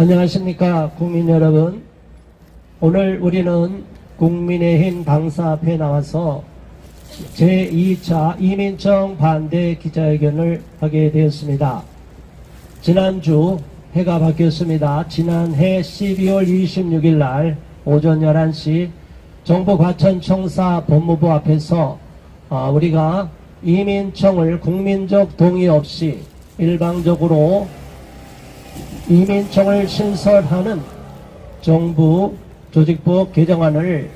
안녕하십니까 국민 여러분 오늘 우리는 국민의힘 당사 앞에 나와서 제2차 이민청 반대 기자회견을 하게 되었습니다. 지난주 해가 바뀌었습니다. 지난해 12월 26일 날 오전 11시 정부 과천청사 법무부 앞에서 아, 우리가 이민청을 국민적 동의 없이 일방적으로 이민청을 신설하는 정부 조직법 개정안을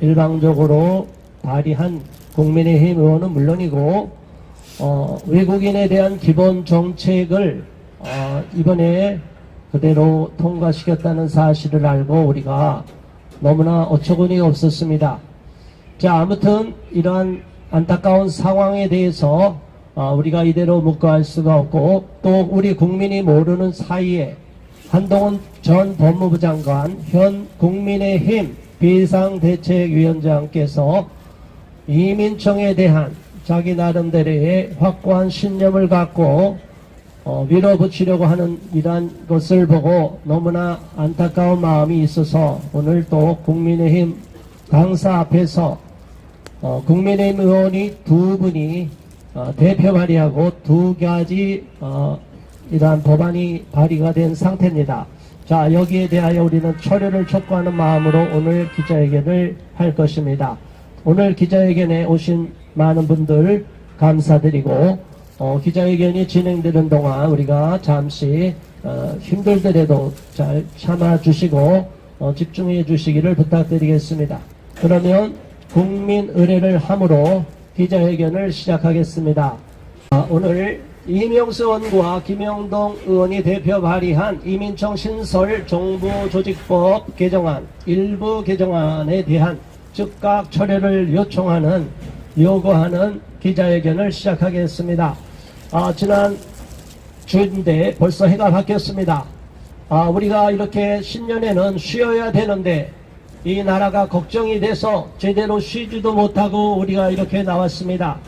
일방적으로 발의한 국민의힘 의원은 물론이고 어, 외국인에 대한 기본 정책을 어, 이번에 그대로 통과시켰다는 사실을 알고 우리가 너무나 어처구니 없었습니다. 자, 아무튼 이러한 안타까운 상황에 대해서 어, 우리가 이대로 묵과할 수가 없고 또 우리 국민이 모르는 사이에 한동훈 전 법무부 장관 현 국민의힘 비상대책위원장께서 이민청에 대한 자기 나름대로의 확고한 신념을 갖고 어, 밀어붙이려고 하는 이러한 것을 보고 너무나 안타까운 마음이 있어서 오늘 또 국민의힘 당사 앞에서 어, 국민의힘 의원이 두 분이 어, 대표 발의하고 두 가지 어, 이러한 법안이 발의가 된 상태입니다. 자 여기에 대하여 우리는 처리를 촉구하는 마음으로 오늘 기자회견을 할 것입니다. 오늘 기자회견에 오신 많은 분들 감사드리고 어, 기자회견이 진행되는 동안 우리가 잠시 어, 힘들더라도 잘 참아주시고 어, 집중해 주시기를 부탁드리겠습니다. 그러면 국민 의례를 함으로 기자회견을 시작하겠습니다. 아, 오늘 이명수 의원과 김영동 의원이 대표 발의한 이민청 신설 정부 조직법 개정안 일부 개정안에 대한 즉각 처리를 요청하는 요구하는 기자회견을 시작하겠습니다. 아, 지난 주인데 벌써 해가 바뀌었습니다. 아, 우리가 이렇게 신년에는 쉬어야 되는데 이 나라가 걱정이 돼서 제대로 쉬지도 못하고 우리가 이렇게 나왔습니다.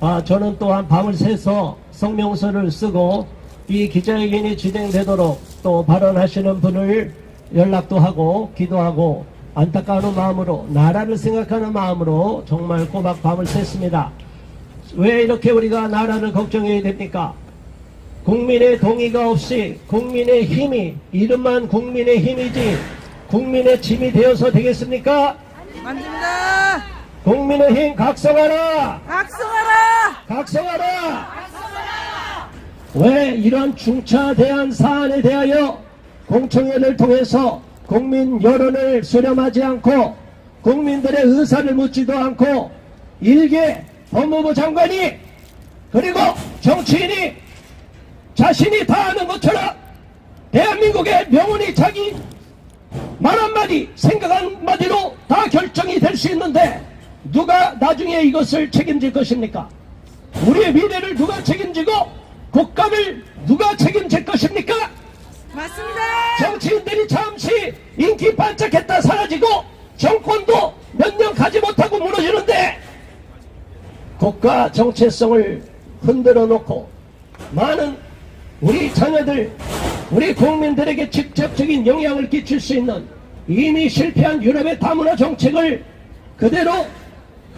아, 저는 또한 밤을 새서 성명서를 쓰고 이 기자회견이 진행되도록 또 발언하시는 분을 연락도 하고 기도하고 안타까운 마음으로 나라를 생각하는 마음으로 정말 꼬박 밤을 샜습니다. 왜 이렇게 우리가 나라를 걱정해야 됩니까? 국민의 동의가 없이 국민의 힘이 이름만 국민의 힘이지 국민의 짐이 되어서 되겠습니까? 만듭니다. 국민의힘 각성하라! 각성하라. 각성하라! 왜 이런 중차대한 사안에 대하여 공청회를 통해서 국민 여론을 수렴하지 않고 국민들의 의사를 묻지도 않고 일개 법무부 장관이 그리고 정치인이 자신이 다 아는 것처럼 대한민국의 명운이 자기 말 한마디 생각 한마디로 다 결정이 될 수 있는데 누가 나중에 이것을 책임질 것입니까? 우리의 미래를 누가 책임지고 국가를 누가 책임질 것입니까? 맞습니다. 정치인들이 잠시 인기 반짝했다 사라지고 정권도 몇 년 가지 못하고 무너지는데 국가 정체성을 흔들어 놓고 많은 우리 자녀들, 우리 국민들에게 직접적인 영향을 끼칠 수 있는 이미 실패한 유럽의 다문화 정책을 그대로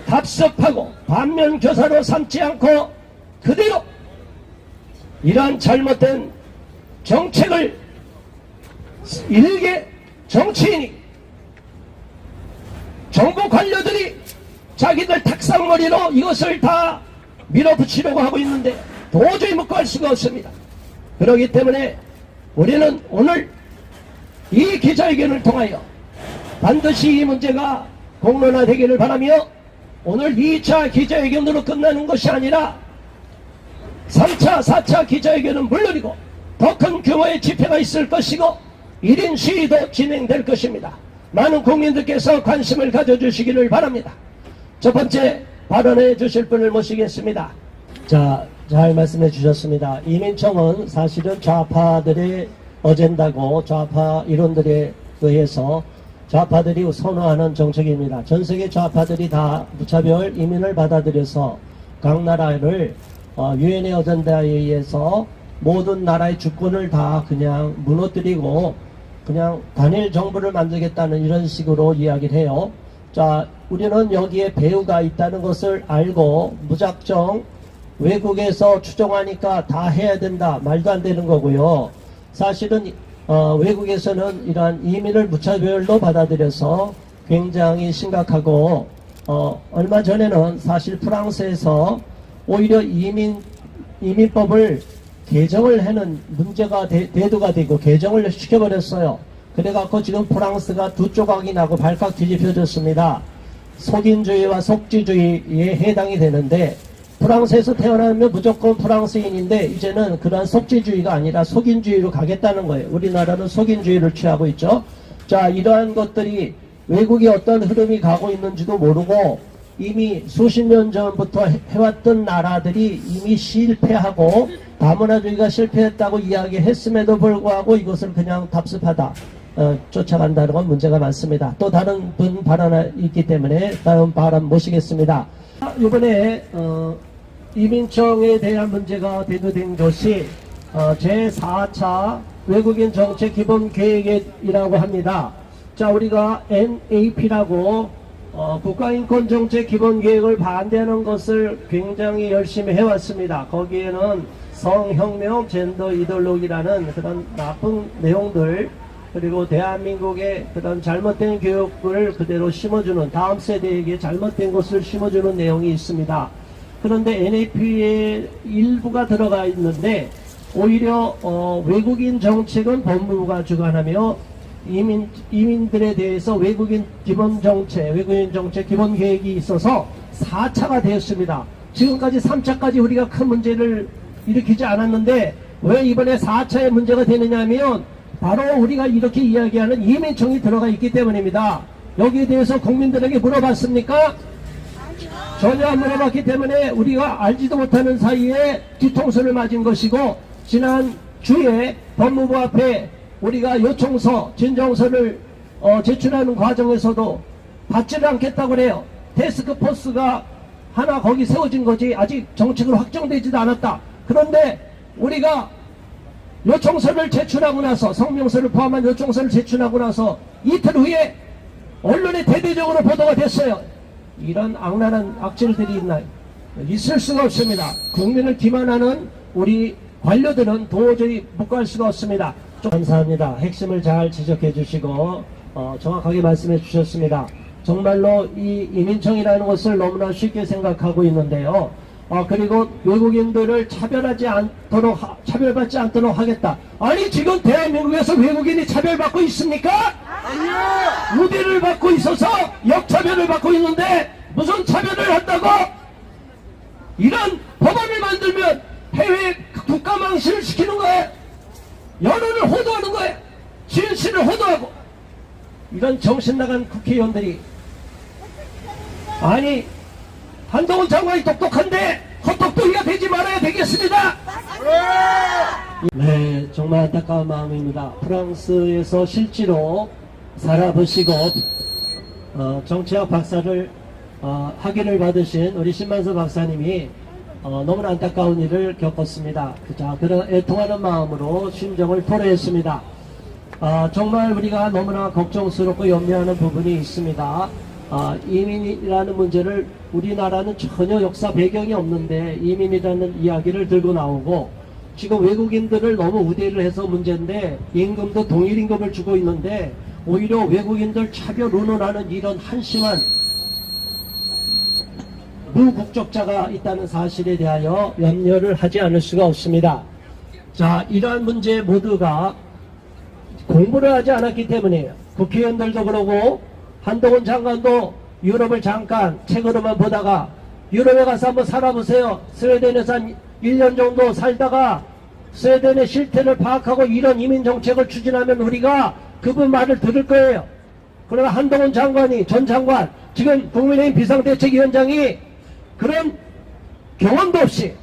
답습하고 반면 교사로 삼지 않고 그대로 이러한 잘못된 정책을 일개 정치인이 정부 관료들이 자기들 탁상머리로 이것을 다 밀어붙이려고 하고 있는데 도저히 묵과할 수가 없습니다. 그렇기 때문에 우리는 오늘 이 기자회견을 통하여 반드시 이 문제가 공론화되기를 바라며 오늘 2차 기자회견으로 끝나는 것이 아니라 3차, 4차 기자회견은 물론이고 더 큰 규모의 집회가 있을 것이고 1인 시위도 진행될 것입니다. 많은 국민들께서 관심을 가져주시기를 바랍니다. 첫 번째 발언해 주실 분을 모시겠습니다. 자, 잘 말씀해 주셨습니다. 이민청은 사실은 좌파들의 어젠다고 좌파 이론들에 의해서 좌파들이 선호하는 정책입니다. 전 세계 좌파들이 다 무차별 이민을 받아들여서 각 나라를 어, 유엔의 어젠다에 의해서 모든 나라의 주권을 다 그냥 무너뜨리고 그냥 단일 정부를 만들겠다는 이런 식으로 이야기를 해요. 자, 우리는 여기에 배우가 있다는 것을 알고 무작정 외국에서 추종하니까 다 해야 된다. 말도 안 되는 거고요. 사실은 어, 외국에서는 이러한 이민을 무차별로 받아들여서 굉장히 심각하고 어, 얼마 전에는 사실 프랑스에서 오히려 이민 이민법을 개정을 하는 문제가 대, 대두가 되고 개정을 시켜버렸어요. 그래갖고 지금 프랑스가 두 조각이 나고 발칵 뒤집혀졌습니다. 속인주의와 속지주의에 해당이 되는데 프랑스에서 태어나면 무조건 프랑스인인데 이제는 그러한 속지주의가 아니라 속인주의로 가겠다는 거예요. 우리나라는 속인주의를 취하고 있죠. 자, 이러한 것들이 외국에 어떤 흐름이 가고 있는지도 모르고 이미 수십 년 전부터 해- 해왔던 나라들이 이미 실패하고 다문화주의가 실패했다고 이야기했음에도 불구하고 이것을 그냥 답습하다 어, 쫓아간다는 건 문제가 많습니다. 또 다른 분 발언이 있기 때문에 다음 발언 모시겠습니다. 이번에 어, 이민청에 대한 문제가 대두된 것이 어, 제4차 외국인 정책 기본 계획이라고 합니다. 자, 우리가 NAP라고 어, 국가인권정책 기본계획을 반대하는 것을 굉장히 열심히 해왔습니다. 거기에는 성혁명, 젠더 이데올로기라는 그런 나쁜 내용들 그리고 대한민국의 그런 잘못된 교육을 그대로 심어주는 다음 세대에게 잘못된 것을 심어주는 내용이 있습니다. 그런데 NAP의 일부가 들어가 있는데 오히려 어, 외국인 정책은 법무부가 주관하며 이민, 이민들에 대해서 외국인 기본 정책, 외국인 정책 기본 계획이 있어서 4차가 되었습니다. 지금까지 3차까지 우리가 큰 문제를 일으키지 않았는데 왜 이번에 4차의 문제가 되느냐 하면 바로 우리가 이렇게 이야기하는 이민청이 들어가 있기 때문입니다. 여기에 대해서 국민들에게 물어봤습니까? 전혀 안 물어봤기 때문에 우리가 알지도 못하는 사이에 뒤통수를 맞은 것이고 지난 주에 법무부 앞에 우리가 요청서 진정서를 어, 제출하는 과정에서도 받지를 않겠다고 그래요. 테스크포스가 하나 거기 세워진 거지 아직 정책으로 확정되지도 않았다. 그런데 우리가 요청서를 제출하고 나서 성명서를 포함한 요청서를 제출하고 나서 이틀 후에 언론에 대대적으로 보도가 됐어요. 이런 악랄한 악질들이 있나요? 있을 수가 없습니다. 국민을 기만하는 우리 관료들은 도저히 묵과할 수가 없습니다. 좀 감사합니다. 핵심을 잘 지적해 주시고 어, 정확하게 말씀해 주셨습니다. 정말로 이 이민청이라는 것을 너무나 쉽게 생각하고 있는데요. 어, 그리고 외국인들을 차별하지 않도록 하- 차별받지 않도록 하겠다. 아니 지금 대한민국에서 외국인이 차별받고 있습니까? 우대를 받고 있어서 역차별을 받고 있는데 무슨 차별을 한다고? 이런 법안을 만들면 해외 국가 망신을 시키는 거예요. 여론을 호도하는 거예요. 진실을 호도하고 이런 정신 나간 국회의원들이 아니 한동훈 장관이 똑똑한데 헛똑똑이가 되지 말아야 되겠습니다. 네, 정말 안타까운 마음입니다. 프랑스에서 실제로 살아보시고 어, 정치학 박사를 어, 학위를 받으신 우리 신만서 박사님이 어, 너무나 안타까운 일을 겪었습니다. 자, 그런 애통하는 마음으로 심정을 토로했습니다. 아, 정말 우리가 너무나 걱정스럽고 염려하는 부분이 있습니다. 아, 이민이라는 문제를 우리나라는 전혀 역사 배경이 없는데 이민이라는 이야기를 들고 나오고 지금 외국인들을 너무 우대를 해서 문제인데 임금도 동일 임금을 주고 있는데 오히려 외국인들 차별 운운하는 이런 한심한 무국적자가 있다는 사실에 대하여 염려를 하지 않을 수가 없습니다. 자, 이러한 문제 모두가 공부를 하지 않았기 때문이에요. 국회의원들도 그러고 한동훈 장관도 유럽을 잠깐 책으로만 보다가 유럽에 가서 한번 살아보세요. 스웨덴에서 한 1년 정도 살다가 스웨덴의 실태를 파악하고 이런 이민 정책을 추진하면 우리가 그분 말을 들을 거예요. 그러나 한동훈 장관이 전 장관 지금 국민의힘 비상대책위원장이 그런 경험도 없이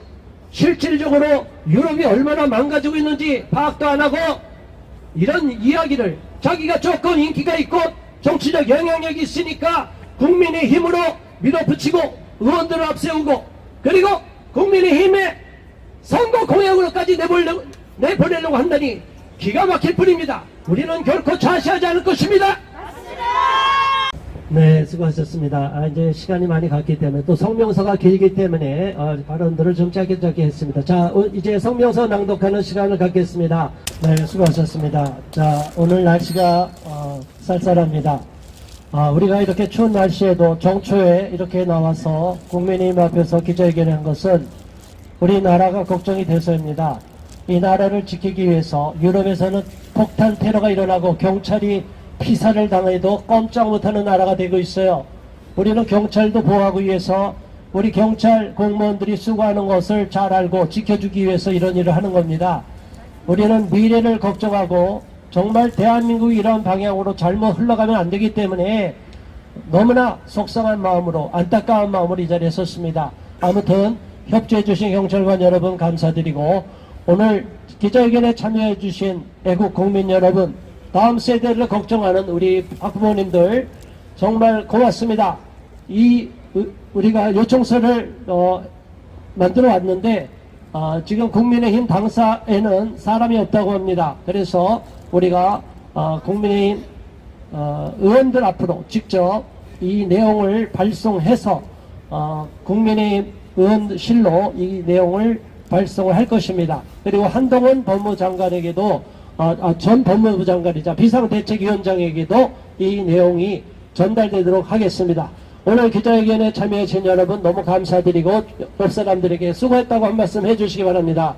실질적으로 유럽이 얼마나 망가지고 있는지 파악도 안 하고 이런 이야기를 자기가 조건 인기가 있고 정치적 영향력이 있으니까 국민의 힘으로 밀어붙이고 의원들을 앞세우고 그리고 국민의 힘에 선거 공약으로까지 내보려고, 내보내려고 한다니 기가 막힐 뿐입니다. 우리는 결코 좌시하지 않을 것입니다. 네, 수고하셨습니다. 아, 이제 시간이 많이 갔기 때문에 또 성명서가 길기 때문에 어, 발언들을 좀 짧게 짧게 했습니다. 자, 어, 이제 성명서 낭독하는 시간을 갖겠습니다. 네, 수고하셨습니다. 자, 오늘 날씨가 어, 쌀쌀합니다. 아, 우리가 이렇게 추운 날씨에도 정초에 이렇게 나와서 국민의힘 앞에서 기자회견한 것은 우리나라가 걱정이 돼서입니다. 이 나라를 지키기 위해서 유럽에서는 폭탄 테러가 일어나고 경찰이 피살을 당해도 꼼짝 못하는 나라가 되고 있어요. 우리는 경찰도 보호하기 위해서 우리 경찰 공무원들이 수고하는 것을 잘 알고 지켜주기 위해서 이런 일을 하는 겁니다. 우리는 미래를 걱정하고 정말 대한민국이 이런 방향으로 잘못 흘러가면 안 되기 때문에 너무나 속상한 마음으로 안타까운 마음으로 이 자리에 섰습니다. 아무튼 협조해 주신 경찰관 여러분 감사드리고 오늘 기자회견에 참여해 주신 애국 국민 여러분 다음 세대를 걱정하는 우리 학부모님들 정말 고맙습니다. 이 우- 우리가 요청서를 어, 만들어 왔는데 어, 지금 국민의힘 당사에는 사람이 없다고 합니다. 그래서 우리가 어, 국민의힘 어, 의원들 앞으로 직접 이 내용을 발송해서 어, 국민의힘 의원실로 이 내용을 발송을 할 것입니다. 그리고 한동훈 법무장관에게도 어, 아, 전 법무부 장관이자 비상대책위원장에게도 이 내용이 전달되도록 하겠습니다. 오늘 기자회견에 참여해 주신 여러분 너무 감사드리고 옆 사람들에게 수고했다고 한 말씀 해주시기 바랍니다.